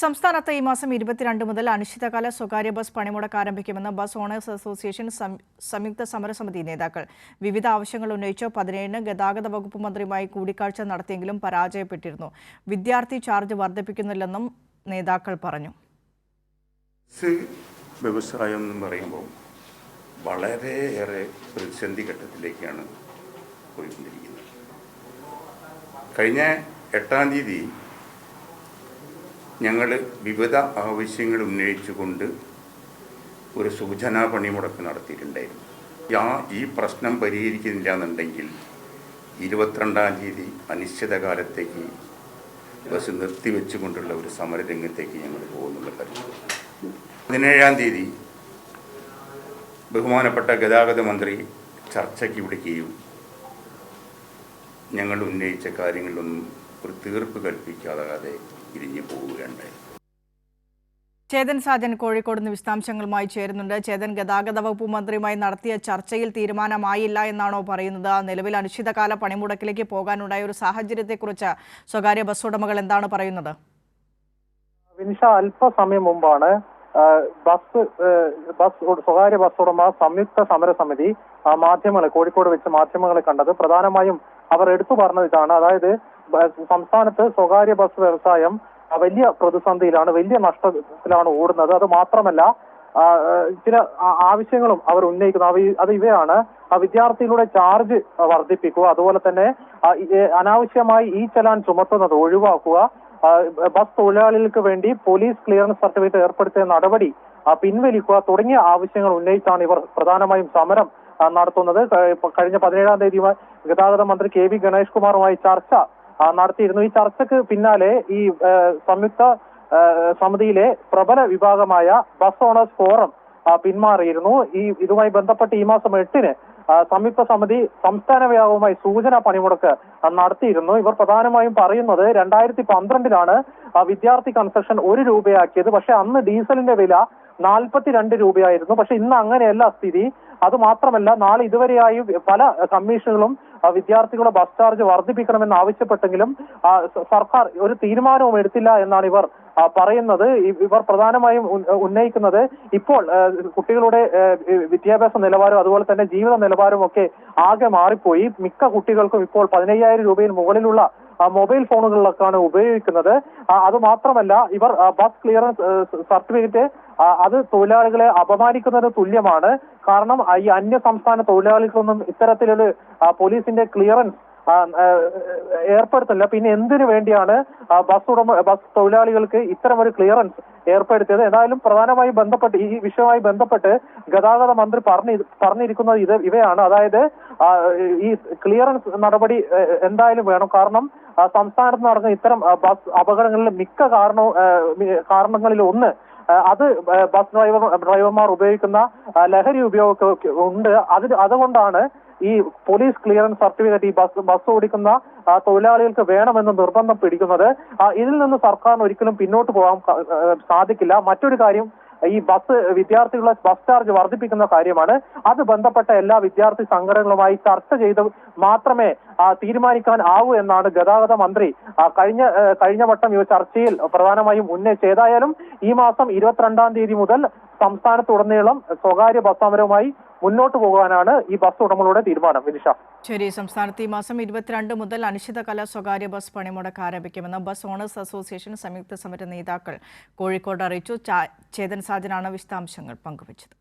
സംസ്ഥാനത്ത് ഈ മാസം ഇരുപത്തിരണ്ട് മുതൽ അനിശ്ചിതകാല സ്വകാര്യ ബസ് പണിമുടക്ക് ആരംഭിക്കുമെന്ന് ബസ് ഓണേഴ്സ് അസോസിയേഷൻ സംയുക്ത സമരസമിതി നേതാക്കൾ വിവിധ ആവശ്യങ്ങൾ ഉന്നയിച്ച്. പതിനേഴിന് ഗതാഗത വകുപ്പ് മന്ത്രിയുമായി കൂടിക്കാഴ്ച നടത്തിയെങ്കിലും പരാജയപ്പെട്ടിരുന്നു. വിദ്യാർത്ഥി ചാർജ് വർദ്ധിപ്പിക്കുന്നില്ലെന്നും നേതാക്കൾ പറഞ്ഞു. വ്യവസായം എന്ന് പറയുമ്പോൾ വളരെയേറെ പ്രതിസന്ധി ഘട്ടത്തിലേക്കാണ് പോയിക്കൊണ്ടിരിക്കുന്നത്. കഴിഞ്ഞ എട്ടാം തീയതി ഞങ്ങൾ വിവിധ ആവശ്യങ്ങൾ ഉന്നയിച്ചുകൊണ്ട് ഒരു സൂചനാ പണിമുടക്ക് നടത്തിയിട്ടുണ്ടായിരുന്നു. ആ ഈ പ്രശ്നം പരിഹരിക്കുന്നില്ല എന്നുണ്ടെങ്കിൽ ഇരുപത്തിരണ്ടാം തീയതി അനിശ്ചിതകാലത്തേക്ക് ബസ് നിർത്തിവെച്ചുകൊണ്ടുള്ള ഒരു സമരരംഗത്തേക്ക് ഞങ്ങൾ പോകുന്നുള്ള കാര്യം പതിനേഴാം തീയതി ബഹുമാനപ്പെട്ട ഗതാഗത മന്ത്രി ചർച്ചയ്ക്ക് വിളിക്കുകയും ഞങ്ങൾ ഉന്നയിച്ച കാര്യങ്ങളിലൊന്നും ഒരു തീർപ്പ് കൽപ്പിക്കാതെ ഇരിഞ്ഞു പോവുകയുണ്ടായി. ചേതൻ സാജൻ കോഴിക്കോട് നിന്ന് വിശദാംശങ്ങളുമായി ചേരുന്നുണ്ട്. ചേതൻ ഗതാഗത വകുപ്പ് മന്ത്രിയുമായി നടത്തിയ ചർച്ചയിൽ തീരുമാനമായില്ല എന്നാണോ പറയുന്നത്? നിലവിൽ അനിശ്ചിതകാല പണിമുടക്കിലേക്ക് പോകാനുണ്ടായ ഒരു സാഹചര്യത്തെക്കുറിച്ച് സ്വകാര്യ ബസ് ഉടമകൾ എന്താണ് പറയുന്നത്? വിനിഷ അല്പസമയം മുമ്പാണ് ബസ് ബസ് ഉട- സ്വകാര്യ ബസ് ഉടമ സംയുക്ത സമരസമിതി മാധ്യമങ്ങൾ മാധ്യമങ്ങളെ കോഴിക്കോട് വെച്ച് മാധ്യമങ്ങളെ കണ്ടത്. പ്രധാനമായും അവർ എടുത്തു പറഞ്ഞത് ഇതാണ്. അതായത് സംസ്ഥാനത്ത് സ്വകാര്യ ബസ് വ്യവസായം വലിയ പ്രതിസന്ധിയിലാണ് വലിയ നഷ്ടത്തിലാണ് ഓടുന്നത്. അത് മാത്രമല്ല ചില ആവശ്യങ്ങളും അവർ ഉന്നയിക്കുന്നു. അവ അത് ഇവയാണ് വിദ്യാർത്ഥികളുടെ ചാർജ് വർദ്ധിപ്പിക്കുക അതുപോലെ തന്നെ അനാവശ്യമായി ഈ ചലാൻ ചുമത്തുന്നത് ഒഴിവാക്കുക ബസ് തൊഴിലാളികൾക്ക് വേണ്ടി പോലീസ് ക്ലിയറൻസ് സർട്ടിഫിക്കറ്റ് ഏർപ്പെടുത്തിയ നടപടി പിൻവലിക്കുക തുടങ്ങിയ ആവശ്യങ്ങൾ ഉന്നയിച്ചാണ് ഇവർ പ്രധാനമായും സമരം നടത്തുന്നത്. കഴിഞ്ഞ പതിനേഴാം തീയതി ഗതാഗത മന്ത്രി കെ വി ഗണേഷ് കുമാറുമായി ചർച്ച നടത്തിയിരുന്നു. ഈ ചർച്ചയ്ക്ക് പിന്നാലെ ഈ സംയുക്ത സമിതിയിലെ പ്രബല വിഭാഗമായ ബസ് ഓണേഴ്സ് ഫോറം പിന്മാറിയിരുന്നു. ഈ ഇതുമായി ബന്ധപ്പെട്ട് ഈ മാസം എട്ടിന് സംയുക്ത സമിതി സംസ്ഥാന വ്യാപകമായി സൂചന പണിമുടക്ക് നടത്തിയിരുന്നു. ഇവർ പ്രധാനമായും പറയുന്നത് രണ്ടായിരത്തി പന്ത്രണ്ടിലാണ് വിദ്യാർത്ഥി കൺസെഷൻ ഒരു രൂപയാക്കിയത്. പക്ഷെ അന്ന് ഡീസലിന്റെ വില നാൽപ്പത്തിരണ്ട് രൂപയായിരുന്നു. പക്ഷെ ഇന്ന് അങ്ങനെയല്ല സ്ഥിതി. അത് മാത്രമല്ല നാളെ ഇതുവരെയായി പല കമ്മീഷനുകളും വിദ്യാർത്ഥികളുടെ ബസ് ചാർജ് വർദ്ധിപ്പിക്കണമെന്ന് ആവശ്യപ്പെട്ടെങ്കിലും സർക്കാർ ഒരു തീരുമാനവും എടുത്തില്ല എന്നാണ് ഇവർ പറയുന്നത്. ഇവർ പ്രധാനമായും ഉന്നയിക്കുന്നത് ഇപ്പോൾ കുട്ടികളുടെ വിദ്യാഭ്യാസ നിലവാരം അതുപോലെ തന്നെ ജീവിത നിലവാരവും ഒക്കെ ആകെ മാറിപ്പോയി. മിക്ക കുട്ടികൾക്കും ഇപ്പോൾ പതിനയ്യായിരം രൂപയിൽ മുകളിലുള്ള മൊബൈൽ ഫോണുകളിലൊക്കെയാണ് ഉപയോഗിക്കുന്നത്. അത് മാത്രമല്ല ഇവർ ബസ് ക്ലിയറൻസ് സർട്ടിഫിക്കറ്റ് അത് തൊഴിലാളികളെ അപമാനിക്കുന്നതിന് തുല്യമാണ്. കാരണം ഈ അന്യ സംസ്ഥാന തൊഴിലാളികൾക്കൊന്നും ഇത്തരത്തിലൊരു പോലീസിന്റെ ക്ലിയറൻസ് ഏർപ്പെടുത്തില്ല പിന്നെ എന്തിനു വേണ്ടിയാണ് ബസ് ഉടമ ബസ് തൊഴിലാളികൾക്ക് ഇത്തരം ഒരു ക്ലിയറൻസ് ഏർപ്പെടുത്തിയത്? ഏതായാലും പ്രധാനമായി ബന്ധപ്പെട്ട് ഈ വിഷയവുമായി ബന്ധപ്പെട്ട് ഗതാഗത മന്ത്രി പറഞ്ഞി പറഞ്ഞിരിക്കുന്നത് ഇത് ഇവയാണ്. അതായത് ഈ ക്ലിയറൻസ് നടപടി എന്തായാലും വേണം. കാരണം സംസ്ഥാനത്ത് നടന്ന ഇത്തരം ബസ് അപകടങ്ങളിൽ മിക്ക കാരണവും കാരണങ്ങളിൽ ഒന്ന് അത് ബസ് ഡ്രൈവർ ഡ്രൈവർമാർ ഉപയോഗിക്കുന്ന ലഹരി ഉപയോഗം ഉണ്ട്. അത് അതുകൊണ്ടാണ് ഈ പോലീസ് ക്ലിയറൻസ് സർട്ടിഫിക്കറ്റ് ഈ ബസ് ബസ് ഓടിക്കുന്ന തൊഴിലാളികൾക്ക് വേണമെന്ന് നിർബന്ധം പിടിക്കുന്നത് ഇതിൽ നിന്ന് സർക്കാരിന് ഒരിക്കലും പിന്നോട്ട് പോകാൻ സാധിക്കില്ല. മറ്റൊരു കാര്യം ഈ ബസ് വിദ്യാർത്ഥികളുടെ ബസ് ചാർജ് വർദ്ധിപ്പിക്കുന്ന കാര്യമാണ്. അത് ബന്ധപ്പെട്ട എല്ലാ വിദ്യാർത്ഥി സംഘടനകളുമായി ചർച്ച ചെയ്ത് മാത്രമേ തീരുമാനിക്കാൻ ആവൂ എന്നാണ് ഗതാഗത മന്ത്രി കഴിഞ്ഞ കഴിഞ്ഞ വട്ടം ഈ ചർച്ചയിൽ പ്രധാനമായും ഉന്നയിച്ച് ഏതായാലും ഈ മാസം ഇരുപത്തിരണ്ടാം തീയതി മുതൽ സംസ്ഥാനത്തുടനീളം സ്വകാര്യ ബസ് സമരവുമായി മുന്നോട്ട് പോകാനാണ് ഈ ബസ് ഉടമകളുടെ തീരുമാനം. വിനിഷ. ശരി സംസ്ഥാനത്ത് ഈ മാസം ഇരുപത്തിരണ്ട് മുതൽ അനിശ്ചിതകാല സ്വകാര്യ ബസ് പണിമുടക്ക് ആരംഭിക്കുമെന്ന് ബസ് ഓണേഴ്സ് അസോസിയേഷൻ സംയുക്ത സമര നേതാക്കൾ കോഴിക്കോട് അറിയിച്ചു. ചേതൻ സാജനാണ് വിശദാംശങ്ങൾ പങ്കുവച്ചത്.